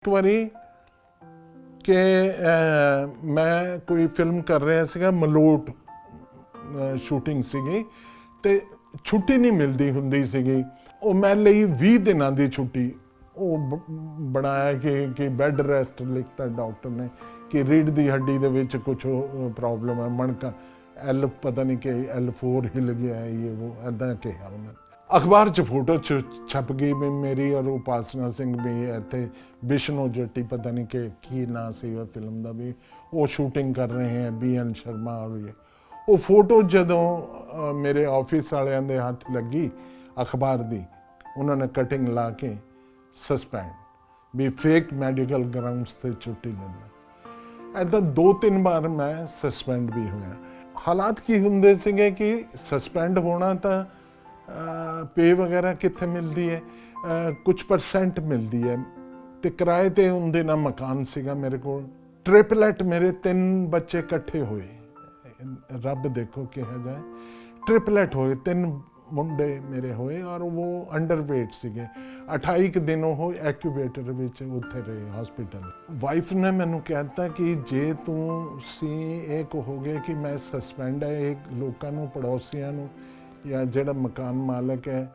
ਇੱਕ ਵਾਰੀ ਕਿ ਮੈਂ ਕੋਈ ਫਿਲਮ ਕਰ ਰਿਹਾ ਸੀਗਾ, ਮਲੋਟ ਸ਼ੂਟਿੰਗ ਸੀਗੀ ਤੇ ਛੁੱਟੀ ਨਹੀਂ ਮਿਲਦੀ ਹੁੰਦੀ ਸੀਗੀ। ਉਹ ਮੈਂ ਲਈ 20 ਦਿਨਾਂ ਦੀ ਛੁੱਟੀ। ਉਹ ਬ- ਬਣਾਇਆ ਕਿ ਕਿ ਬੈੱਡ ਰੈਸਟ ਲਿਖਤਾ ਡਾਕਟਰ ਨੇ ਕਿ ਰੀੜ ਦੀ ਹੱਡੀ ਦੇ ਵਿੱਚ ਕੁਝ ਪ੍ਰੋਬਲਮ ਹੈ, ਮਣਕਾ ਐਲ ਪਤਾ ਨਹੀਂ ਕਿ L4 ਹਿਲ ਗਿਆ ਹੈ ਇਹ, ਉਹ ਐਦਾਂ ਕਿਹਾ ਉਹਨੇ। ਅਖਬਾਰ 'ਚ ਫੋਟੋ ਚ ਛਪ ਗਈ ਵੀ ਮੇਰੀ ਔਰ ਉਪਾਸਨਾ ਸਿੰਘ ਵੀ ਇੱਥੇ ਵਿਸ਼ਨੂੰ ਜੱਟੀ, ਪਤਾ ਨਹੀਂ ਕਿ ਕੀ ਨਾਂ ਸੀ ਉਹ ਫਿਲਮ ਦਾ ਵੀ, ਉਹ ਸ਼ੂਟਿੰਗ ਕਰ ਰਹੇ ਹੈ ਬੀ ਐਨ ਸ਼ਰਮਾ ਔਰ ਇਹ ਉਹ ਫੋਟੋ ਜਦੋਂ ਮੇਰੇ ਆਫਿਸ ਵਾਲਿਆਂ ਦੇ ਹੱਥ ਲੱਗੀ ਅਖਬਾਰ ਦੀ, ਉਹਨਾਂ ਨੇ ਕਟਿੰਗ ਲਾ ਕੇ ਸਸਪੈਂਡ ਵੀ ਫੇਕ ਮੈਡੀਕਲ ਗਰਾਊਂਡਸ ਤੇ ਛੁੱਟੀ ਲੈਂਦਾ ਐਦਾਂ ਦੋ ਤਿੰਨ ਵਾਰ ਮੈਂ ਸਸਪੈਂਡ ਵੀ ਹੋਇਆ। ਹਾਲਾਤ ਕੀ ਹੁੰਦੇ ਸੀਗੇ ਕਿ ਸਸਪੈਂਡ ਹੋਣਾ ਤਾਂ ਪੇ ਵਗੈਰਾ ਕਿੱਥੇ ਮਿਲਦੀ ਹੈ? ਕੁਝ ਪਰਸੈਂਟ ਮਿਲਦੀ ਹੈ। ਤੇ ਕਿਰਾਏ ਤੇ ਹੁੰਦੇ ਨਾ ਮਕਾਨ ਸੀਗਾ ਮੇਰੇ ਕੋਲ। ਟ੍ਰਿਪਲੈਟ ਮੇਰੇ ਤਿੰਨ ਬੱਚੇ ਇਕੱਠੇ ਹੋਏ। ਰੱਬ ਦੇਖੋ ਕਿਹਾ ਜਾਏ। ਟ੍ਰਿਪਲੈਟ ਹੋਏ, ਤਿੰਨ ਮੁੰਡੇ ਮੇਰੇ ਹੋਏ ਔਰ ਉਹ ਅੰਡਰਵੇਟ ਸੀਗੇ। 28 ਕੁ ਦਿਨ ਉਹ ਐਕਿਊਬੇਟਰ ਵਿੱਚ ਉੱਥੇ ਰਹੇ ਹਸਪੀਟਲ ਵਾਈਫ ਨੇ ਮੈਨੂੰ ਕਹਿਤਾ ਕਿ ਜੇ ਤੂੰ ਸੀ, ਇਹ ਕਹੋਗੇ ਕਿ ਮੈਂ ਸਸਪੈਂਡ ਹੈ ਇਹ ਲੋਕਾਂ ਨੂੰ, ਪੜੋਸੀਆਂ ਨੂੰ ਜਾਂ ਜਿਹੜਾ ਮਕਾਨ ਮਾਲਕ ਹੈ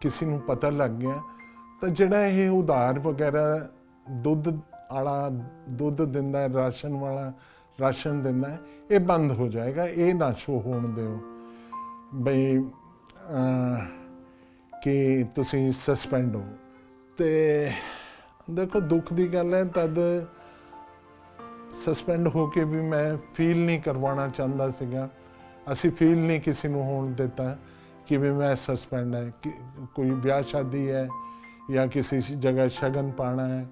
ਕਿਸੇ ਨੂੰ ਪਤਾ ਲੱਗ ਗਿਆ, ਤਾਂ ਜਿਹੜਾ ਇਹ ਉਧਾਰ ਵਗੈਰਾ ਦੁੱਧ ਵਾਲਾ ਦੁੱਧ ਦਿੰਦਾ ਹੈ ਰਾਸ਼ਨ ਵਾਲਾ, ਰਾਸ਼ਨ ਦਿੰਦਾ ਹੈ ਇਹ ਬੰਦ ਹੋ ਜਾਏਗਾ, ਇਹ ਨਾ ਸ਼ੋ ਹੋਣ ਦਿਓ। ਬਈ ਕਿ ਤੁਸੀਂ ਸਸਪੈਂਡ ਹੋ। ਤੇ ਦੇਖੋ, ਦੁੱਖ ਦੀ ਗੱਲ ਹੈ, ਤਦ ਸਸਪੈਂਡ ਹੋ ਕੇ ਵੀ ਮੈਂ ਫੀਲ ਨਹੀਂ ਕਰਵਾਉਣਾ ਚਾਹੁੰਦਾ ਸੀਗਾ। ਅਸੀਂ ਫੀਲ ਨਹੀਂ ਕਿਸੇ ਨੂੰ ਹੋਣ ਦਿੱਤਾ ਕਿ ਵੀ ਮੈਂ ਸਸਪੈਂਡ ਹੈ ਕਿ ਕੋਈ ਵਿਆਹ ਸ਼ਾਦੀ ਹੈ ਜਾਂ ਕਿਸੇ ਜਗ੍ਹਾ ਸ਼ਗਨ ਪਾਣਾ ਹੈ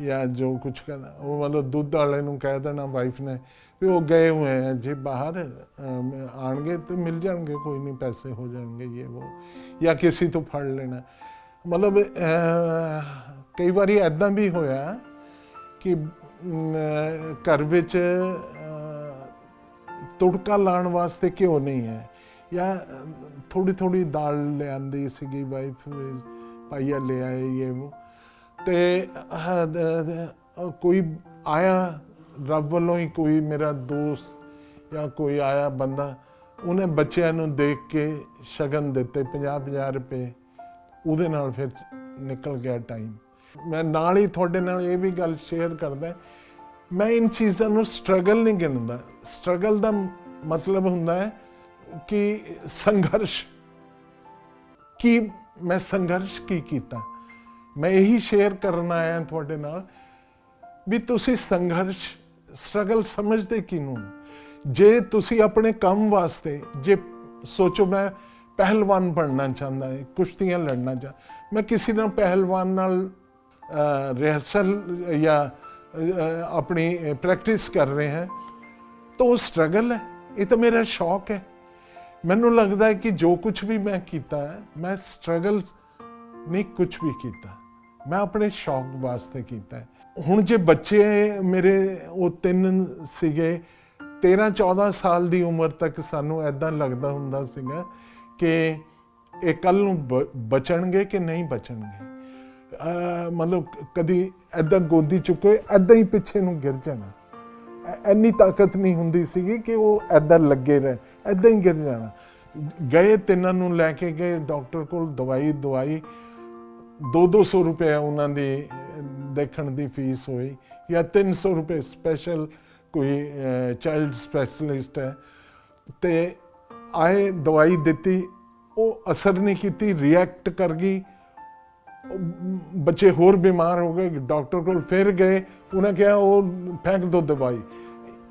ਜਾਂ ਜੋ ਕੁਝ ਕਰਨਾ ਉਹ ਮਤਲਬ ਦੁੱਧ ਵਾਲੇ ਨੂੰ ਕਹਿ ਦੇਣਾ ਵਾਈਫ ਨੇ ਵੀ ਉਹ ਗਏ ਹੋਏ ਹੈ ਜੇ ਬਾਹਰ ਅਮ, ਆਣਗੇ ਤੇ ਮਿਲ ਜਾਣਗੇ ਕੋਈ ਨਹੀਂ ਪੈਸੇ ਹੋ ਜਾਣਗੇ ਇਹ ਉਹ ਜਾਂ ਕਿਸੇ ਤੋਂ ਫੜ ਲੈਣਾ। ਮਤਲਬ ਕਈ ਵਾਰੀ ਐਦਾਂ ਵੀ ਹੋਇਆ ਕਿ ਘਰ ਵਿੱਚ ਤੁੜਕਾ ਲਾਉਣ ਵਾਸਤੇ ਘਿਓ ਨਹੀਂ ਹੈ। ਜਾਂ ਥੋੜੀ ਥੋੜੀ ਦਾਲ ਲਿਆਂਦੀ ਸੀਗੀ ਵਾਈਫ ਪਾਈਆ ਲੈ ਆਏ ਇਹ ਉਹ। ਤੇ ਕੋਈ ਆਇਆ ਰੱਬ ਵੱਲੋਂ ਹੀ, ਕੋਈ ਮੇਰਾ ਦੋਸਤ ਜਾਂ ਕੋਈ ਆਇਆ ਬੰਦਾ, ਉਹਨੇ ਬੱਚਿਆਂ ਨੂੰ ਦੇਖ ਕੇ ਸ਼ਗਨ ਦਿੱਤੇ 50 50 ਰੁਪਏ। ਉਹਦੇ ਨਾਲ ਫਿਰ ਨਿਕਲ ਗਿਆ ਟਾਈਮ ਮੈਂ ਨਾਲ ਹੀ ਤੁਹਾਡੇ ਨਾਲ ਇਹ ਵੀ ਗੱਲ ਸ਼ੇਅਰ ਕਰਦਾ ਮੈਂ ਇਨ ਚੀਜ਼ਾਂ ਨੂੰ ਸਟਰਗਲ ਨਹੀਂ ਗਿਣਦਾ। ਸਟਰਗਲ ਦਾ ਮਤਲਬ ਹੁੰਦਾ ਹੈ ਕਿ ਸੰਘਰਸ਼। ਕੀ ਮੈਂ ਸੰਘਰਸ਼ ਕੀ ਕੀਤਾ? ਮੈਂ ਇਹੀ ਸ਼ੇਅਰ ਕਰਨ ਆਇਆ ਤੁਹਾਡੇ ਨਾਲ ਵੀ ਤੁਸੀਂ ਸੰਘਰਸ਼ ਸਟਰਗਲ ਸਮਝਦੇ ਕਿਨੂੰ ਜੇ ਤੁਸੀਂ ਆਪਣੇ ਕੰਮ ਵਾਸਤੇ, ਜੇ ਸੋਚੋ ਮੈਂ ਪਹਿਲਵਾਨ ਬਣਨਾ ਚਾਹੁੰਦਾ ਹਾਂ ਕੁਸ਼ਤੀਆਂ ਲੜਨਾ ਚਾਹ, ਮੈਂ ਕਿਸੇ ਨਾਲ ਪਹਿਲਵਾਨ ਨਾਲ ਰਿਹਰਸਲ ਜਾਂ ਅਹ, ਆਪਣੀ ਪ੍ਰੈਕਟਿਸ ਕਰ ਰਹੇ ਹਾਂ। ਤਾਂ ਉਹ ਸਟਰਗਲ ਹੈ। ਇਹ ਤਾਂ ਮੇਰਾ ਸ਼ੌਕ ਹੈ। ਮੈਨੂੰ ਲੱਗਦਾ ਹੈ ਕਿ ਜੋ ਕੁਝ ਵੀ ਮੈਂ ਕੀਤਾ ਹੈ ਮੈਂ ਸਟਰਗਲ ਨਹੀਂ ਕੁਝ ਵੀ ਕੀਤਾ। ਮੈਂ ਆਪਣੇ ਸ਼ੌਕ ਵਾਸਤੇ ਕੀਤਾ ਹੈ। ਹੁਣ ਜੇ ਬੱਚੇ ਮੇਰੇ ਉਹ ਤਿੰਨ ਸੀਗੇ 13 14 ਸਾਲ ਦੀ ਉਮਰ ਤੱਕ ਸਾਨੂੰ ਐਦਾਂ ਲੱਗਦਾ ਹੁੰਦਾ ਸੀਗਾ ਕਿ ਇਹ ਕੱਲ ਨੂੰ ਬਚਣਗੇ ਕਿ ਨਹੀਂ ਬਚਣਗੇ? ਮਤਲਬ ਕਦੀ ਐਦਾਂ ਗੋਦੀ ਚੁੱਕੇ ਐਦਾਂ ਹੀ ਪਿੱਛੇ ਨੂੰ ਗਿਰ ਜਾਣਾ। ਐ- ਇੰਨੀ ਤਾਕਤ ਨਹੀਂ ਹੁੰਦੀ ਸੀਗੀ ਕਿ ਉਹ ਐਦਾਂ ਲੱਗੇ ਰਹਿਣ ਐਦਾਂ ਹੀ ਗਿਰ ਜਾਣਾ। ਗਏ ਤਿੰਨਾਂ ਨੂੰ ਲੈ ਕੇ ਗਏ, ਡਾਕਟਰ ਕੋਲ ਦਵਾਈ ਦਵਾਈ। 2-200 ਰੁਪਏ ਉਹਨਾਂ ਦੀ ਦੇਖਣ ਦੀ ਫੀਸ ਹੋਈ। ਜਾਂ 300 ਰੁਪਏ ਸਪੈਸ਼ਲ ਕੋਈ ਚਾਈਲਡ ਸਪੈਸ਼ਲਿਸਟ ਹੈ। ਤੇ ਆਏ, ਦਵਾਈ ਦਿੱਤੀ। ਉਹ ਅਸਰ ਨਹੀਂ ਕੀਤੀ ਰਿਐਕਟ ਕਰ ਗਈ। ਬੱਚੇ ਹੋਰ ਬਿਮਾਰ ਹੋ ਗਏ, ਡਾਕਟਰ ਕੋਲ ਫਿਰ ਗਏ, ਉਹਨਾਂ ਕਿਹਾ ਉਹ ਫੈਂਕ ਦੋ ਦਵਾਈ।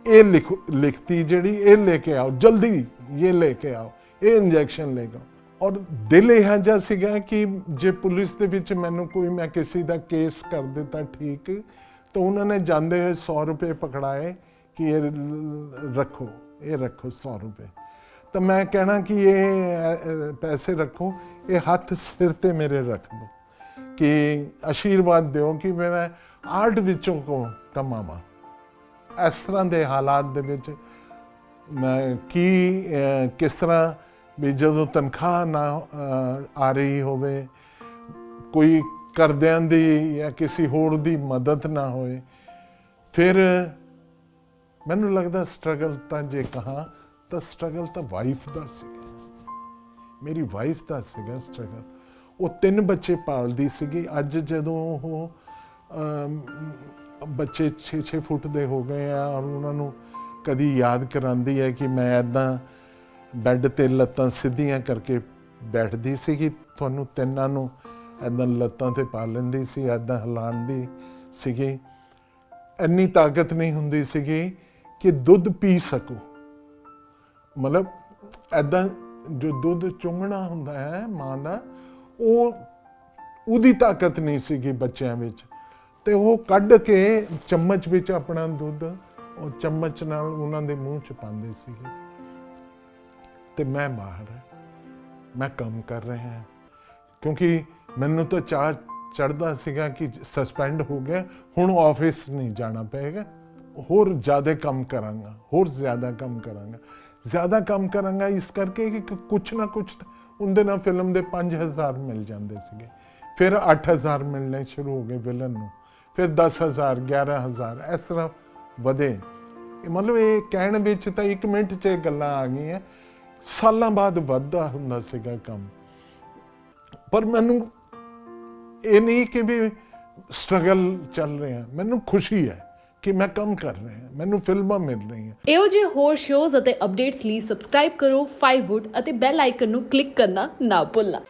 ਇਹ ਲਿਖੋ, ਲਿਖਤੀ ਜਿਹੜੀ, ਇਹ ਲੈ ਕੇ ਆਓ, ਜਲਦੀ ਇਹ ਲੈ ਕੇ ਆਓ, ਇਹ ਇੰਜੈਕਸ਼ਨ ਲੈ ਕੇ ਔਰ ਦਿਲ ਇਹ ਜਿਹਾ ਸੀਗਾ ਕਿ ਜੇ ਪੁਲਿਸ ਦੇ ਵਿੱਚ ਮੈਨੂੰ ਕੋਈ, ਮੈਂ ਕਿਸੇ ਦਾ ਕੇਸ ਕਰ ਦਿੱਤਾ ਠੀਕ, ਤਾਂ ਉਹਨਾਂ ਨੇ ਜਾਂਦੇ ਹੋਏ 100 ਰੁਪਏ ਪਕੜਾਏ ਕਿ ਇਹ ਰੱਖੋ ਇਹ ਰੱਖੋ 100 ਰੁਪਏ। ਤਾਂ ਮੈਂ ਕਹਿਣਾ ਕਿ ਇਹ ਪੈਸੇ ਰੱਖੋ, ਇਹ ਹੱਥ ਸਿਰ ਤੇ ਮੇਰੇ ਰੱਖ ਦਿਓ। ਕਿ ਆਸ਼ੀਰਵਾਦ ਦਿਓ ਕਿ ਮੈਂ ਆਰਟ ਵਿੱਚੋਂ ਕਮਾਵਾਂ ਇਸ ਤਰ੍ਹਾਂ ਦੇ ਹਾਲਾਤ ਦੇ ਵਿੱਚ ਮੈਂ ਕੀ ਕਿਸ ਤਰ੍ਹਾਂ ਵੀ ਜਦੋਂ ਤਨਖਾਹ ਨਾ ਆ ਰਹੀ ਹੋਵੇ, ਕੋਈ ਕਰਦਿਆਂ ਦੀ ਜਾਂ ਕਿਸੇ ਹੋਰ ਦੀ ਮਦਦ ਨਾ ਹੋਏ, ਫਿਰ ਮੈਨੂੰ ਲੱਗਦਾ ਸਟਰਗਲ ਤਾਂ ਜੇ ਕਹਾ, ਤਾਂ ਸਟਰਗਲ ਤਾਂ ਵਾਈਫ ਦਾ ਸੀ ਮੇਰੀ ਵਾਈਫ ਦਾ ਸੀਗਾ ਸਟਰਗਲ ਉਹ ਤਿੰਨ ਬੱਚੇ ਪਾਲਦੀ ਸੀਗੀ। ਅੱਜ ਜਦੋਂ ਉਹ ਬੱਚੇ 6-6 ਫੁੱਟ ਦੇ ਹੋ ਗਏ ਆ ਔਰ ਉਹਨਾਂ ਨੂੰ ਕਦੀ ਯਾਦ ਕਰਾਂਦੀ ਹੈ ਕਿ ਮੈਂ ਐਦਾਂ ਬੈੱਡ ਤੇ ਲੱਤਾਂ ਸਿੱਧੀਆਂ ਕਰਕੇ ਬੈਠਦੀ ਸੀਗੀ। ਤੁਹਾਨੂੰ ਤਿੰਨਾਂ ਨੂੰ ਐਦਾਂ ਲੱਤਾਂ ਤੇ ਪਾ ਲੈਂਦੀ ਸੀ ਐਦਾਂ ਹਿਲਾਉਂਦੀ ਸੀਗੀ। ਇੰਨੀ ਤਾਕਤ ਨਹੀਂ ਹੁੰਦੀ ਸੀਗੀ ਕਿ ਦੁੱਧ ਪੀ ਸਕੋ। ਮਤਲਬ ਐਦਾਂ ਜੋ ਦੁੱਧ ਚੁੰਗਣਾ ਹੁੰਦਾ ਹੈ ਮਾਂ ਦਾ ਉਹ ਉਹਦੀ ਤਾਕਤ ਨਹੀਂ ਸੀਗੀ ਬੱਚਿਆਂ ਵਿੱਚ। ਤੇ ਉਹ ਕੱਢ ਕੇ ਚਮਚ ਵਿੱਚ ਆਪਣਾ ਦੁੱਧ, ਉਹ ਚਮਚ ਨਾਲ ਉਹਨਾਂ ਦੇ ਮੂੰਹ ਚ ਪਾਉਂਦੇ ਸੀਗੇ। ਤੇ ਮੈਂ ਬਾਹਰ ਮੈਂ ਕੰਮ ਕਰ ਰਿਹਾ ਹਾਂ। ਕਿਉਂਕਿ ਮੈਨੂੰ ਤਾਂ ਚਾਹ ਚੜਦਾ ਸੀਗਾ ਕਿ ਸਸਪੈਂਡ ਹੋ ਗਿਆ। ਹੁਣ ਆਫਿਸ ਨਹੀਂ ਜਾਣਾ ਪਏਗਾ। ਹੋਰ ਜ਼ਿਆਦਾ ਕੰਮ ਕਰਾਂਗਾ, ਹੋਰ ਜ਼ਿਆਦਾ ਕੰਮ ਕਰਾਂਗਾ। ਜ਼ਿਆਦਾ ਕੰਮ ਕਰਾਂਗਾ, ਇਸ ਕਰਕੇ ਕਿ ਕੁਛ ਨਾ ਕੁਛ ਉਹਦੇ ਨਾਲ ਫਿਲਮ ਦੇ 5000 ਮਿਲ ਜਾਂਦੇ ਸੀਗੇ। ਫਿਰ 8000 ਮਿਲਣੇ ਸ਼ੁਰੂ ਹੋ ਗਏ ਵਿਲਨ ਨੂੰ। ਫਿਰ 10000 11000 ਇਸ ਤਰ੍ਹਾਂ ਵਧੇ। ਮਤਲਬ ਇਹ ਕਹਿਣ ਵਿੱਚ ਤਾਂ 1 ਮਿੰਟ 'ਚ ਇਹ ਗੱਲਾਂ ਆ ਗਈਆਂ। ਸਾਲਾਂ ਬਾਅਦ ਵੱਧਦਾ ਹੁੰਦਾ ਸੀਗਾ ਕੰਮ। ਪਰ ਮੈਨੂੰ ਇਹ ਨਹੀਂ ਕਿ ਵੀ ਸਟਰਗਲ ਚੱਲ ਰਿਹਾ, ਮੈਨੂੰ ਖੁਸ਼ੀ ਹੈ। ਕਿ ਮੈਂ ਕੰਮ ਕਰ ਰਿਹਾ ਮੈਨੂੰ ਫਿਲਮਾਂ ਮਿਲ ਰਹੀਆਂ। ਇਹੋ ਜਿਹੇ ਹੋਰ ਸ਼ੋਜ਼ ਅਤੇ ਅਪਡੇਟਸ ਲਈ ਸਬਸਕ੍ਰਾਈਬ ਕਰੋ 5wood ਅਤੇ ਬੈਲ ਆਈਕਨ ਨੂੰ ਕਲਿੱਕ ਕਰਨਾ ਨਾ ਭੁੱਲਣਾ।